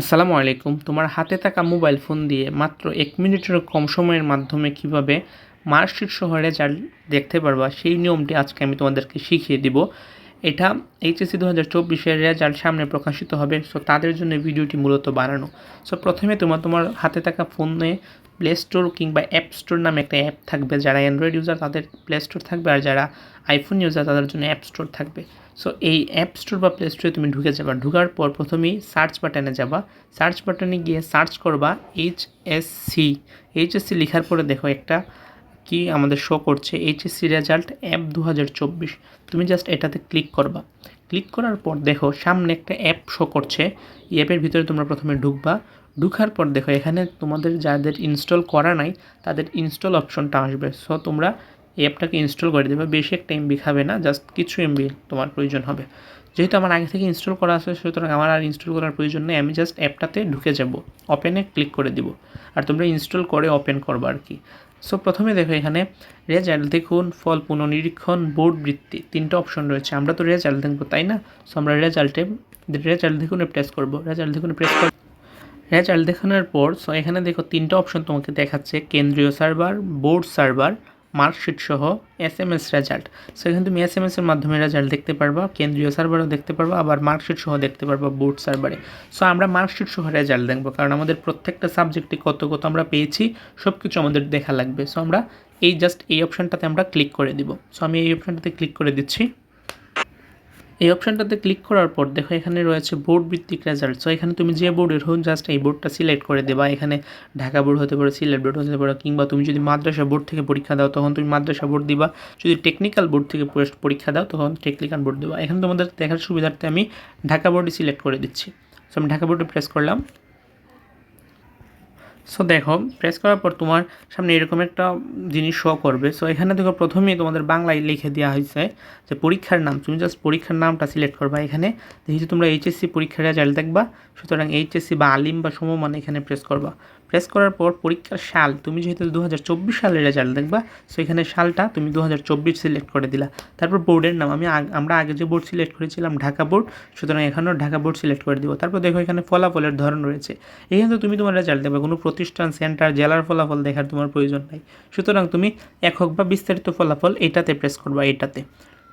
আসসালামু আলাইকুম। তোমার হাতে থাকা মোবাইল ফোন দিয়ে মাত্র এক মিনিটেরও কম সময়ের মাধ্যমে কীভাবে মার্কশিট সহ রেজাল্ট দেখতে পারবা, সেই নিয়মটি আজকে আমি তোমাদেরকে শিখিয়ে দিব। এটা এইচএসসি দু হাজার চব্বিশের রেজাল্ট সামনে প্রকাশিত হবে, সো তাদের জন্য ভিডিওটি মূলত বানানো। সো প্রথমে তোমার তোমার হাতে থাকা ফোনে প্লে স্টোর কিংবা অ্যাপ স্টোর নামে একটা অ্যাপ থাকবে, যারা অ্যান্ড্রয়েড ইউজার তাদের প্লে স্টোর থাকবে আর যারা আইফোন ইউজার তাদের জন্য অ্যাপ স্টোর থাকবে। সো এই অ্যাপ স্টোর বা প্লে স্টোরে তুমি ঢুকে যাবা। ঢুকার পর প্রথমেই সার্চ বাটনে যাবা। সার্চ বাটনে গিয়ে সার্চ করবা এইচ এস সি এইচএসসি লেখার পরে দেখো একটা কি আমাদের শো করছে। এইচএসসি রেজাল্ট অ্যাপ দু হাজার চব্বিশ। তুমি জাস্ট এটাতে ক্লিক করবা। ক্লিক করার পর দেখো সামনে একটা অ্যাপ শো করছে। এই অ্যাপের ভিতরে তোমরা প্রথমে ঢুকবা। ঢুকার পর দেখো এখানে তোমাদের যাদের ইনস্টল করা নাই, তাদের ইনস্টল অপশনটা আসবে। সো তোমরা অ্যাপটাকে ইনস্টল করে দেবে। বেশি একটা এমবি খাবে না জাস্ট কিছু এমবি তোমার প্রয়োজন হবে। যেহেতু আমার আগে থেকে ইনস্টল করা আছে, সুতরাং আমার আর ইনস্টল করার প্রয়োজন নেই, আমি জাস্ট অ্যাপটাতে ঢুকে যাব। ওপেনে ক্লিক করে দিব। আর তোমরা ইনস্টল করে ওপেন করবা আর কি। সো প্রথমে দেখো এখানে রেজাল্ট দেখুন ফল পুনঃনিরীক্ষণ বোর্ড বৃত্তি, তিনটা অপশন রয়েছে। আমরা তো রেজাল্ট দেখব, তাই না? সো আমরা রেজাল্টে রেজাল্ট দেখুন প্রেস করব। রেজাল্ট দেখুন প্রেস করব রেজাল্ট দেখানোর পর সো এখানে দেখো তিনটা অপশন তোমাকে দেখাচ্ছে। কেন্দ্রীয় সার্ভার বোর্ড সার্ভার মার্কশিট সহ S M S result so এখানে তুমি এস এম এসের মাধ্যমে রেজাল্ট দেখতে পারবা, কেন্দ্রীয় সার্ভারও দেখতে পারবা, আবার মার্কশিট সহ দেখতে পারবা বোর্ড সার্ভারে সো আমরা মার্কশিট সহ রেজাল্ট দেখব, কারণ আমাদের প্রত্যেকটা সাবজেক্টে কত কত আমরা পেয়েছি সব কিছু আমাদের দেখা লাগবে। সো আমরা এই জাস্ট এই অপশানটাতে আমরা ক্লিক করে দিব। সো আমি এই অপশানটাতে ক্লিক করে দিচ্ছি। এই অপশানটাতে ক্লিক করার পর দেখো এখানে রয়েছে বোর্ড ভিত্তিক রেজাল্ট সো এখানে তুমি যে বোর্ডের হোক জাস্ট এই বোর্ডটা সিলেক্ট করে দেবা। এখানে ঢাকা বোর্ড হতে পারে, সিলেট বোর্ড হতে পারে, কিংবা তুমি যদি মাদ্রাসা বোর্ড থেকে পরীক্ষা দাও, তখন তুমি মাদ্রাসা বোর্ড দিবা। যদি টেকনিক্যাল বোর্ড থেকে পরীক্ষা দাও, তখন টেকনিক্যাল বোর্ড দেবা। এখানে তোমাদের দেখার সুবিধার্থে আমি ঢাকা বোর্ডই সিলেক্ট করে দিচ্ছি। সো আমি ঢাকা বোর্ডে প্রেস করলাম। সো দেখো প্রেস করার পর তোমার সামনে এরকম একটা জিনিস শো করবে। সো এখানে দেখো, প্রথমেই তোমাদের বাংলায় লিখে দেওয়া হয়েছে যে পরীক্ষার নাম। তুমি জাস্ট পরীক্ষার নামটা সিলেক্ট করবা এখানে। দেখি তোমরা এইচএসসি পরীক্ষার রেজাল্ট দেখবা, সুতরাং এইচএসসি বা আলিম বা সমমান এখানে প্রেস করবা। প্রেস করার পর পরীক্ষার সাল, তুমি যেহেতু দু সালের রেজাল্ট দেখবা সো এখানে সালটা তুমি দু সিলেক্ট করে দিলা। তারপর বোর্ডের নাম, আমি আমরা আগে যে বোর্ড সিলেক্ট করেছিলাম ঢাকা বোর্ড সুতরাং এখানেও ঢাকা বোর্ড সিলেক্ট করে দিব। তারপর দেখো এখানে ফলাফলের ধরন রয়েছে। এখানে তুমি তোমার রেজাল্ট দেবে কোনো প্রতিষ্ঠান সেন্টার জেলার ফলাফল দেখার তোমার প্রয়োজন নাই। সুতরাং তুমি একক বা বিস্তারিত ফলাফল এটাতে প্রেস করবা, এটাতে।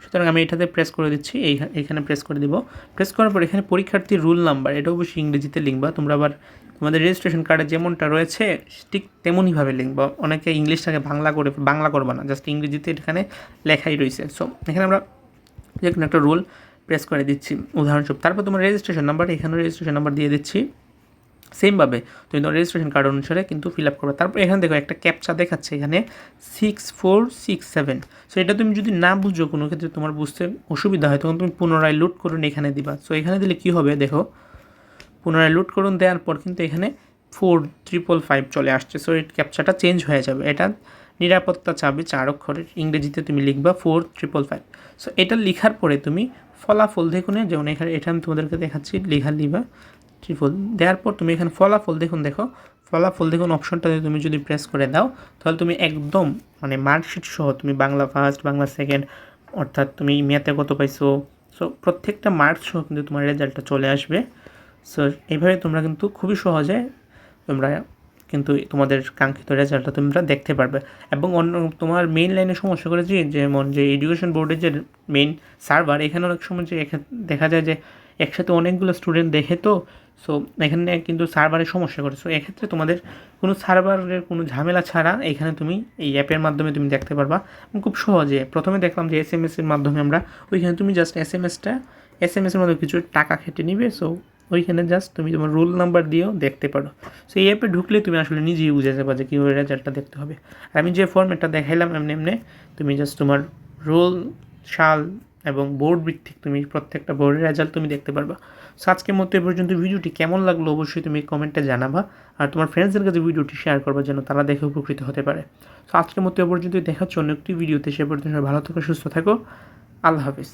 সুতরাং আমি এটাতে প্রেস করে দিচ্ছি এই এখানে প্রেস করে দিব। প্রেস করার পর এখানে পরীক্ষার্থীর রুল নাম্বার এটা অবশ্যই ইংরেজিতে লিখবা, তোমরা আবার তোমাদের রেজিস্ট্রেশন কার্ডে যেমনটা রয়েছে, ঠিক তেমনইভাবে লিখবা। অনেকে ইংলিশটাকে বাংলা করে, বাংলা করবা না জাস্ট ইংরেজিতে এখানে লেখাই রয়েছে। সো এখানে আমরা যে কোনো একটা রুল প্রেস করে দিচ্ছি। উদাহরণস্বরূপ, তারপর তোমার রেজিস্ট্রেশন নাম্বার এখানে রেজিস্ট্রেশন নাম্বার দিয়ে দিচ্ছি। সেমভাবে তুমি তোমার রেজিস্ট্রেশন কার্ড অনুসারে কিন্তু ফিল আপ করবে। তারপর এখানে দেখো একটা ক্যাপচা দেখাচ্ছে এখানে six four six seven so এটা তুমি যদি না বুঝো কোনো ক্ষেত্রে তোমার বুঝতে অসুবিধা হয়, তখন তুমি পুনরায় লুট করুন এখানে দিবা। সো এখানে দিলে কী হবে দেখো পুনরায় লুট করুন, দেওয়ার পর কিন্তু এখানে ফোর ট্রিপল ফাইভ চলে আসছে। সো এই ক্যাপচাটা চেঞ্জ হয়ে যাবে। এটা নিরাপত্তা চাবে চার অক্ষরের ইংরেজিতে তুমি লিখবা ফোর ট্রিপল ফাইভ সো এটা লেখার পরে তুমি ফলাফল দেখুন যেমন এখানে, এটা আমি তোমাদেরকে দেখাচ্ছি, লেখা লিবা ট্রিপল দেওয়ার পর তুমি এখানে ফলাফল দেখুন, দেখো। ফলাফল দেখুন অপশনটাতে তুমি যদি প্রেস করে দাও, তাহলে তুমি একদম মানে মার্কশিট সহ তুমি বাংলা ফার্স্ট বাংলা সেকেন্ড অর্থাৎ তুমি মেয়াতে কত পাইছো। সো প্রত্যেকটা মার্কস সহ কিন্তু তোমার রেজাল্টটা চলে আসবে। সো এইভাবে তোমরা কিন্তু খুবই সহজে তোমরা কিন্তু তোমাদের কাঙ্ক্ষিত রেজাল্টটা তোমরা দেখতে পারবে। এবং অন্য তোমার মেইন লাইনে সমস্যা করেছি যেমন যে এডুকেশন বোর্ডের যে মেইন সার্ভার এখানে অনেক সময় যে দেখা যায় যে একসাথে অনেকগুলো স্টুডেন্ট দেখে তো সো এখানে কিন্তু সার্ভারের সমস্যা করে। সো এক্ষেত্রে তোমাদের কোনো সার্ভারের কোনো ঝামেলা ছাড়া এখানে তুমি এই অ্যাপের মাধ্যমে তুমি দেখতে পারবা। খুব সহজে, প্রথমে দেখলাম যে এস এম এসের মাধ্যমে আমরা, ওইখানে তুমি জাস্ট এস এম এসটা এস এম এসের মধ্যে কিছু টাকা খেটে নিবে। সো ওইখানে জাস্ট তুমি তোমার রোল নাম্বার দিয়েও দেখতে পারো। সো এই অ্যাপে ঢুকলে তুমি আসলে নিজেই বুঝে যাবে যে কীভাবে রেজাল্টটা দেখতে হবে। আর আমি যে ফর্মেটটা দেখাইলাম এমনি এমনি, তুমি জাস্ট তোমার রোল সাল এবং বোর্ড ভিত্তিক তুমি প্রত্যেকটা বোর্ডের রেজাল্ট তুমি দেখতে পারবা। সো আজকের মতো এ পর্যন্ত ভিডিওটি কেমন লাগল অবশ্যই তুমি কমেন্টে জানাবা। আর তোমার ফ্রেন্ডসদের কাছে ভিডিওটি শেয়ার করবা যেন তারা দেখে উপকৃত হতে পারে। সো আজকের মতো এ পর্যন্ত দেখাচ্ছ অন্য একটি ভিডিওতে সে পর্যন্ত ভালো থাকো, সুস্থ থাকো। আল্লাহ হাফিজ।